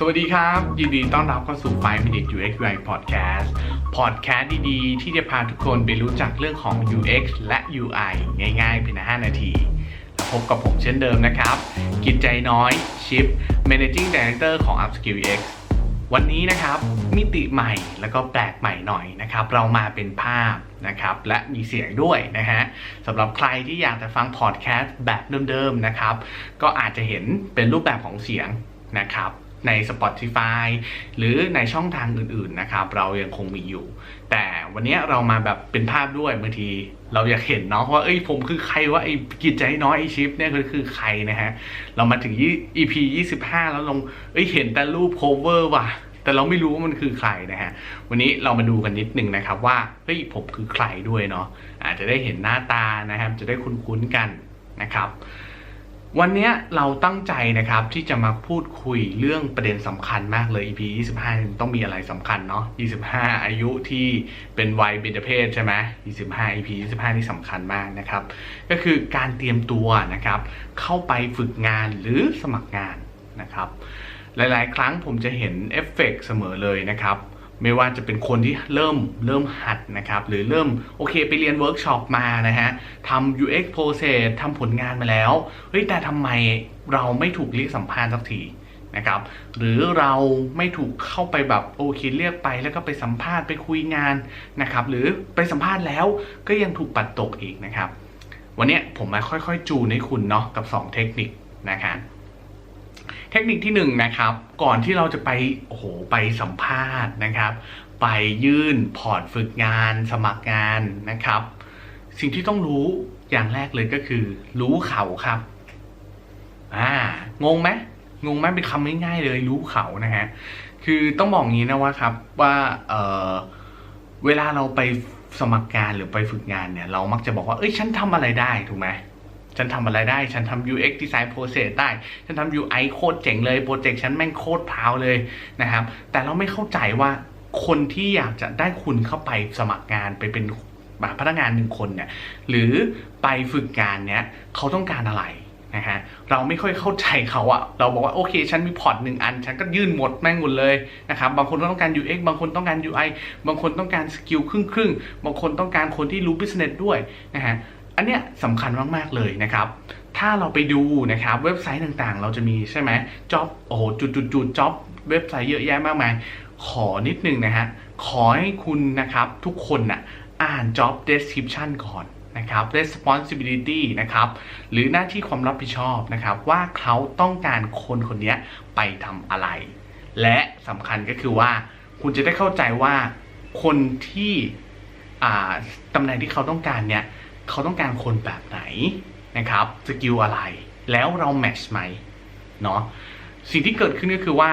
สวัสดีครับ ยินดีต้อนรับเข้าสู่ 5 Minute UX UI Podcast Podcast ดีๆ ที่จะพาทุกคนไปรู้จักเรื่องของ UX และ UI ง่ายๆเพียง5นาที พบกับผมเช่นเดิมนะครับ กิจใจน้อยชิป Managing Director ของ Upskill UX วันนี้นะครับมิติใหม่แล้วก็แปลกใหม่หน่อยนะครับ เรามาเป็นภาพนะครับ และมีเสียงด้วยนะฮะสำหรับใครที่อยากจะฟังพอดแคสต์แบบเดิมๆนะครับ ก็อาจจะเห็นเป็นรูปแบบของเสียงนะครับ ใน Spotify หรือในช่องทางอื่นๆนะครับ เรายังคงมีอยู่ แต่วันนี้เรามาแบบเป็นภาพด้วยบางที เราอยากเห็นเนาะว่าเอ้ยผมคือใครว่าไอ้กิจใจน้อยไอ้ชิปเนี่ยคือคือใครนะฮะ เรามาถึง EP 25 แล้วลงเอ้ยเห็นแต่รูป cover ว่ะแต่เราไม่รู้ว่ามันคือใครนะฮะ วันนี้เรามาดูกันนิดนึงนะครับว่าเฮ้ยผมคือใครด้วยเนาะอาจจะได้เห็นหน้าตานะครับ จะได้คุ้นๆกันนะครับ วันนี้เราตั้งใจนะครับที่จะมาพูดคุยเรื่องประเด็นสำคัญมากเลย EP 25 ต้องมีอะไรสำคัญเนาะ 25 อายุที่เป็นวัยเบญจเพศใช่ไหม25 EP 25 นี่สำคัญมากนะครับ ก็คือการเตรียมตัวนะครับ เข้าไปฝึกงานหรือสมัครงานนะครับ หลาย ๆ ครั้งผมจะเห็นเอฟเฟกต์เสมอเลยนะครับ ไม่ว่าจะเป็นคนที่เริ่มเริ่มหัดนะครับ หรือเริ่มโอเคไปเรียนเวิร์กช็อปมานะฮะทำ UX process ทำผลงานมาแล้วเฮ้ยแต่ทำไมเราไม่ถูกเรียกสัมภาษณ์สักทีนะครับหรือเราไม่ถูกเข้าไปแบบโอเคเรียกไปแล้วก็ไปสัมภาษณ์ไปคุยงานนะครับหรือไปสัมภาษณ์แล้วก็ยังถูกปัดตกอีกนะครับ วันนี้ผมมาค่อยๆ จูนให้คุณเนาะกับ 2 เทคนิคนะครับ เทคนิคที่1นงนะครับ ก่อนที่เราจะไปโอ้โหไปสัมภาษณ์นะครับ ไปยื่นพอร์ตฝึกงาน สมัครงานนะครับ สิ่งที่ต้องรู้อย่างแรกเลยก็คือ รู้เขาครับอ่างงไหมงงไหมเป็นคำง่ายๆเลยรู้เขานะฮะคือต้องบอกงี้นะว่าครับว่าเออเวลาเราไปสมัครงานหรือไปฝึกงานเนี่ย เรามักจะบอกว่าเอ้ยฉันทำอะไรได้ถูกไหม ฉันทำอะไรได้ ฉันทำ UX Design Process ได้ ฉันทำ UI โคตรเจ๋งเลยโปรเจกต์ฉันแม่งโคตรพาวเลยนะครับ แต่เราไม่เข้าใจว่าคนที่อยากจะได้คุณเข้าไปสมัครงานไปเป็นพนักงานหนึ่งคนเนี่ยหรือไปฝึกงานเนี้ยเขาต้องการอะไรนะฮะเราไม่ค่อยเข้าใจเขาอะเราบอกว่าโอเค ฉันมีพอร์ตหนึ่งอัน ฉันก็ยื่นหมดแม่งหมดเลยนะครับบางคนต้องการ UX บางคนต้องการ UI บางคนต้องการสกิลครึ่งครึ่งบางคนต้องการคนที่รู้ business ด้วยนะฮะ อันเนี้ยสำคัญมากๆเลยนะครับ ถ้าเราไปดูนะครับเว็บไซต์ต่างๆ เราจะมีใช่ไหมจ็อบโอ้โหจุดจุดจุดจ็อบเว็บไซต์เยอะแยะมากมาย ขอนิดนึงนะฮะขอให้คุณนะครับทุกคนน่ะอ่าน job description ก่อนนะครับ responsibility นะครับหรือหน้าที่ความรับผิดชอบนะครับ ว่าเขาต้องการคนคนนี้ไปทำอะไร และสำคัญก็คือว่าคุณจะได้เข้าใจว่าคนที่อ่าตำแหน่งที่เขาต้องการเนี่ย เขาต้องการคนแบบไหนนะครับสกิลอะไรแล้วเราแมทช์ไหมเนาะสิ่งที่เกิดขึ้นก็คือว่า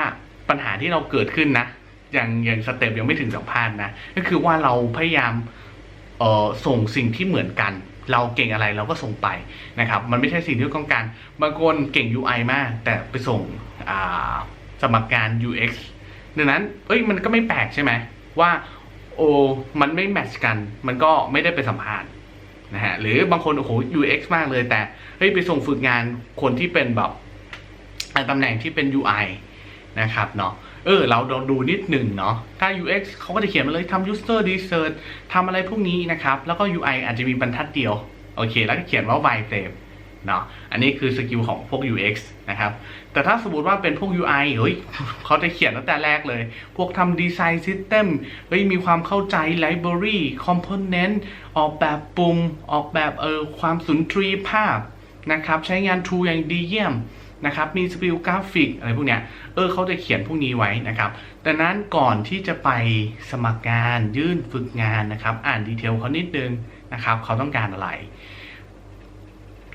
ปัญหาที่เราเกิดขึ้นนะอย่างอย่างสเต็ปยังไม่ถึงสัมภาษณ์นะก็คือว่าเราพยายามเอ่อส่งสิ่งที่เหมือนกัน เราเก่งอะไรเราก็ส่งไปนะครับ มันไม่ใช่สิ่งที่ต้องการบางคนเก่ง UI มาก แต่ไปส่งอ่าสมัครงาน UX ดังนั้นเอ้ยมันก็ไม่แปลกใช่ไหมว่าโอ้มันไม่แมทช์กัน มันก็ไม่ได้ไปสัมภาษณ์ นะฮะหรือบางคนโอ้โห UX มากเลยแต่เฮ้ยไปส่งฝึกงานคนที่เป็นแบบตำแหน่งที่เป็น UI นะครับเนาะเออเราลองดูนิดหนึ่งเนาะถ้า UX เขาก็จะเขียนมาเลยทำ user research ทำอะไรพวกนี้นะครับ แล้วก็ UI อาจจะมีบรรทัดเดียว โอเค แล้วก็เขียนว่า wireframe เนาะอันนี้คือสกิลของพวก UX นะครับ แต่ถ้าสมมติว่าเป็นพวก UI เฮ้ยเขาจะเขียนตั้งแต่แรกเลย พวกทำ design system เฮ้ยมีความเข้าใจ library component ออกแบบปุ่ม ออกแบบเออความสุนทรีภาพนะครับ ใช้งาน tool อย่างดีเยี่ยมนะครับมีสกิลกราฟิกอะไรพวกเนี้ยเออเขาจะเขียนพวกนี้ไว้นะครับดังนั้นก่อนที่จะไปสมัครงานยื่นฝึกงานนะครับ อ่านดีเทลเขานิดนึงนะครับเขาต้องการอะไร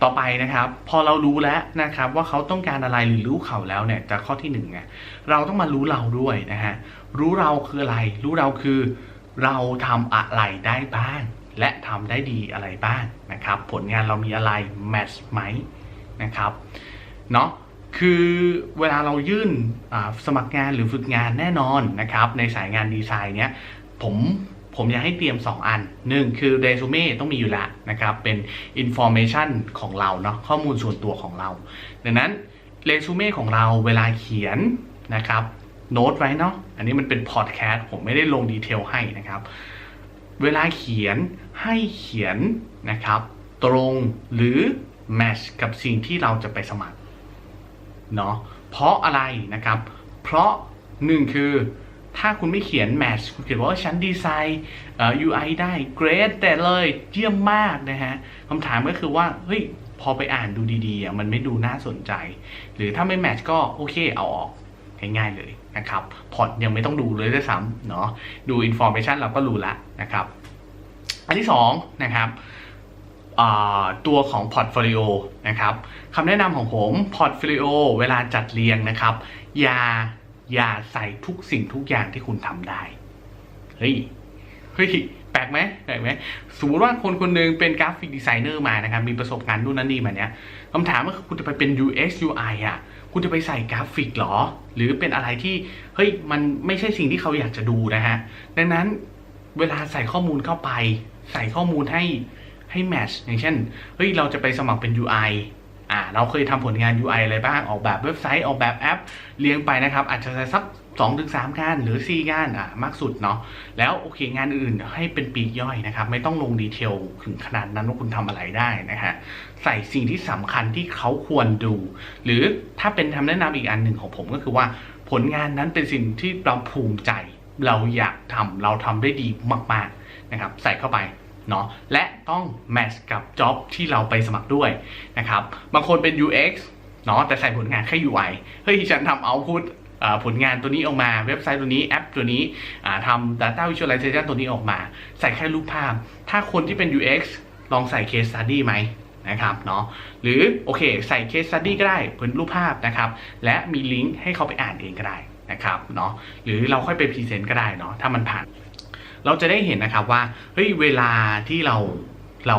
ต่อไปนะครับ พอเรารู้แล้วนะครับว่าเขาต้องการอะไรหรือรู้เขาแล้วเนี่ยจากข้อที่หนึ่งเนี่ยเราต้องมารู้เราด้วยนะฮะรู้เราคืออะไร รู้เราคือเราทำอะไรได้บ้าง และทำได้ดีอะไรบ้างนะครับ ผลงานเรามีอะไรแมทช์ไหมนะครับเนาะคือเวลาเรายื่นสมัครงานหรือฝึกงานแน่นอนนะครับ ในสายงานดีไซน์เนี้ยผม ผมอยากให้เตรียม 2 อันหนึ่งคือเรซูเม่ต้องมีอยู่แล้วนะครับ เป็น information ของเราเนาะข้อมูลส่วนตัวของเรา ดังนั้นเรซูเม่ของเราเวลาเขียนนะครับโน้ตไว้เนาะอันนี้มันเป็นพอดแคสต์ผมไม่ได้ลงดีเทลให้นะครับ เวลาเขียนให้เขียนนะครับ ตรงหรือแมชกับสิ่งที่เราจะไปสมัครเนาะเพราะอะไรนะครับ เพราะหนึ่งคือ ถ้าคุณไม่เขียนแมชคุณเขียนว่าฉันดีไซน์เอ่อ UI ได้เกรดแต่เลยเยี่ยมมากนะฮะคำถามก็คือว่าเฮ้ยพอไปอ่านดูดีๆมันไม่ดูน่าสนใจ หรือถ้าไม่แมทช์ก็โอเคเอาออกง่ายๆเลยนะครับพอร์ตยังไม่ต้องดูเลยด้วยซ้ำเนาะดูอินโฟ a t ชันเราก็รู้ละนะครับ อันที่สองนะครับตัวของพอร์ตโฟลิโอนะครับคำแนะนำของผมพอร์ตโฟลิโอเวลาจัดเรียงนะครับ อย่า อย่าใส่ทุกสิ่งทุกอย่างที่คุณทำได้ เฮ้ย เฮ้ย แปลกไหมแปลกไหมสมมติว่าคนคนหนึงเป็นกราฟิกดีไซเนอร์มานะครับ มีประสบการณ์นู่นนั่นนี่มาเนี้ยคำถามก็คือคุณจะไปเป็น UX UI อะ คุณจะไปใส่กราฟิกเหรอ หรือเป็นอะไรที่ เฮ้ย มันไม่ใช่สิ่งที่เขาอยากจะดูนะฮะ ดังนั้นเวลาใส่ข้อมูลเข้าไป ใส่ข้อมูลให้ให้แมทช์อย่างเช่น เฮ้ย เราจะไปสมัครเป็น UI อ่าเราเคยทำผลงาน UI อะไรบ้างออกแบบเว็บไซต์ออกแบบแอปเรียงไปนะครับ อาจจะใส่สัก2-3ถึงงานหรือ 4 งานอ่ามากสุดเนาะแล้วโอเคงานอื่นให้เป็นปีกย่อยนะครับ ไม่ต้องลงดีเทลถึงขนาดนั้นว่าคุณทำอะไรได้นะฮะใส่สิ่งที่สำคัญที่เขาควรดู หรือถ้าเป็นคำแนะนำอีกอันหนึ่งของผมก็คือว่าผลงานนั้นเป็นสิ่งที่เราภูมิใจ เราอยากทำเราทำได้ดีมากๆนะครับ ใส่เข้าไป เนาะและต้องแมทช์กับจ็อบที่เราไปสมัครด้วยนะครับบางคนเป็น UX เนาะแต่ใส่ผลงานแค่ UI เฮ้ยฉันทำเอาพุทผลงานตัวนี้ออกมาเว็บไซต์ตัวนี้แอปตัวนี้ทำ Data Visualization ตัวนี้ออกมา ใส่แค่รูปภาพ ถ้าคนที่เป็น UX ลองใส่ Case Study ไหมนะครับเนาะหรือโอเคใส่ Case Study ก็ได้เป็นรูปภาพนะครับ และมีลิงก์ให้เขาไปอ่านเองก็ได้นะครับเนาะหรือเราค่อยไปพรีเซนต์ก็ได้เนาะถ้ามันผ่าน เราจะได้เห็นนะครับว่าเฮ้ยเวลาที่เราเรา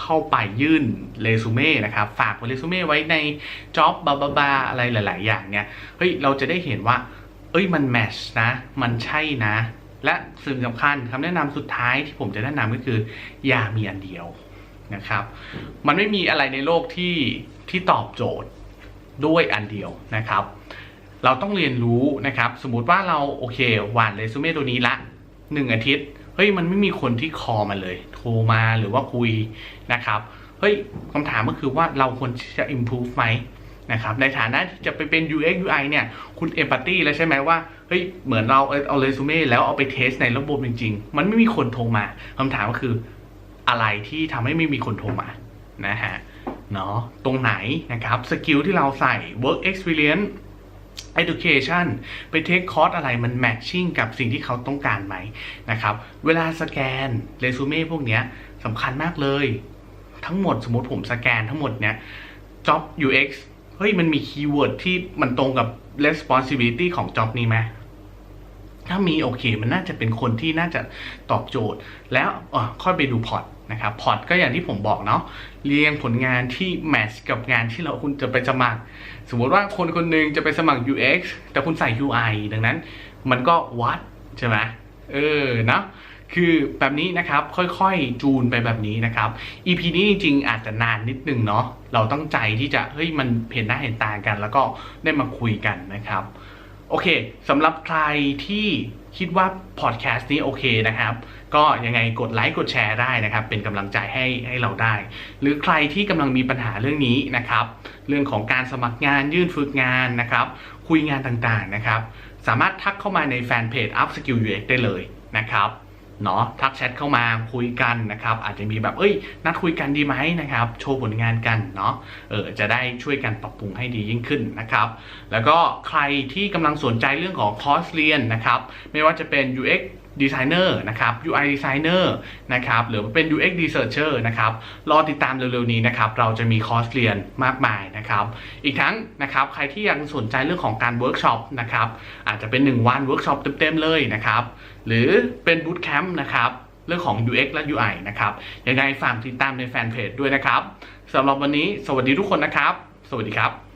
เข้าไปยื่นเรซูเม่นะครับฝากเรซูเม่ไว้ในจ็อบบาบาบาอะไรหลาย ๆ อย่างเนี่ยเฮ้ยเราจะได้เห็นว่า เอ้ยมันแมชนะ มันใช่นะ และสิ่งสำคัญคำแนะนำสุดท้ายที่ผมจะแนะนำก็คืออย่ามีอันเดียวนะครับ มันไม่มีอะไรในโลกที่ที่ตอบโจทย์ด้วยอันเดียวนะครับ เราต้องเรียนรู้นะครับ สมมติว่าเราโอเคหวานเรซูเม่ตัวนี้ละ หนึ่งอาทิตย์เฮ้ยมันไม่มีคนที่คอมาเลย โทรมาหรือว่าคุยนะครับเฮ้ยคำถามก็คือว่าเราควรจะ improve ไหมนะครับในฐานะที่จะไปเป็น UX UI เนี่ย คุณเอมพัตตีแล้วใช่ไหมว่าเฮ้ยเหมือนเราเอาเรซูเม่แล้วเอาไปเทสในระบบจริง ๆ มันไม่มีคนโทรมาคำถามก็คืออะไรที่ทำให้ไม่มีคนโทรมานะฮะเนาะตรงไหนนะครับสกิลที่เราใส่ work experience education ไปเทคคอร์สอะไรมันแมทชิ่งกับสิ่งที่เขาต้องการไหมนะครับ เวลาสแกนเรซูเม่พวกเนี้ยสำคัญมากเลย ทั้งหมดสมมติผมสแกนทั้งหมดเนี้ย job UX เฮ้ยมันมีคีย์เวิร์ดที่มันตรงกับ responsibility ของ job นี้ไหมถ้ามีโอเค มันน่าจะเป็นคนที่น่าจะตอบโจทย์ แล้วอะค่อยไปดูพอร์ต นะครับพอร์ตก็อย่างที่ผมบอกเนาะเรียงผลงานที่แมทช์กับงานที่เราคุณจะไปสมัคร สมมติว่าคนคนหนึงจะไปสมัคร UX แต่คุณใส่ UI ดังนั้น มันก็วัดใช่ไหมเออนะคือแบบนี้นะครับค่อยๆจูนไปแบบนี้นะครับ EP นี้จริงๆอาจจะนานนิดนึงเนาะเราตั้งใจที่จะเฮ้ยมันเห็นหน้าเห็นตากัน แล้วก็ได้มาคุยกันนะครับโอเคสำหรับใครที่คิดว่าพอดแคสต์นี้โอเคนะครับ ก็ยังไงกดไลค์กดแชร์ได้นะครับ เป็นกำลังใจให้ให้เราได้ หรือใครที่กำลังมีปัญหาเรื่องนี้นะครับ เรื่องของการสมัครงานยื่นฝึกงานนะครับ คุยงานต่างๆนะครับ สามารถทักเข้ามาในแฟนเพจ Up Skill UX ได้เลยนะครับเนาะทักแชทเข้ามาคุยกันนะครับ อาจจะมีแบบเอ้ย นัดคุยกันดีไหมนะครับ โชว์ผลงานกันเนาะเออจะได้ช่วยกันปรับปรุงให้ดียิ่งขึ้นนะครับ แล้วก็ใครที่กำลังสนใจเรื่องของคอร์สเรียนนะครับ ไม่ว่าจะเป็น UX Designer นะครับ UI Designer นะครับหรือเป็น UX Researcher นะครับรอติดตามเร็วๆนี้นะครับเราจะมีคอร์สเรียนมากมายนะครับ อีกทั้งนะครับใครที่ยังสนใจเรื่องของการเวิร์กช็อปนะครับอาจจะเป็น 1 วันเวิร์กช็อปเต็มๆเลยนะครับหรือเป็นบูตแคมป์นะครับเรื่องของ UX และ UI นะครับยังไงฝากติดตามในแฟนเพจด้วยนะครับสำหรับวันนี้สวัสดีทุกคนนะครับ สวัสดีครับ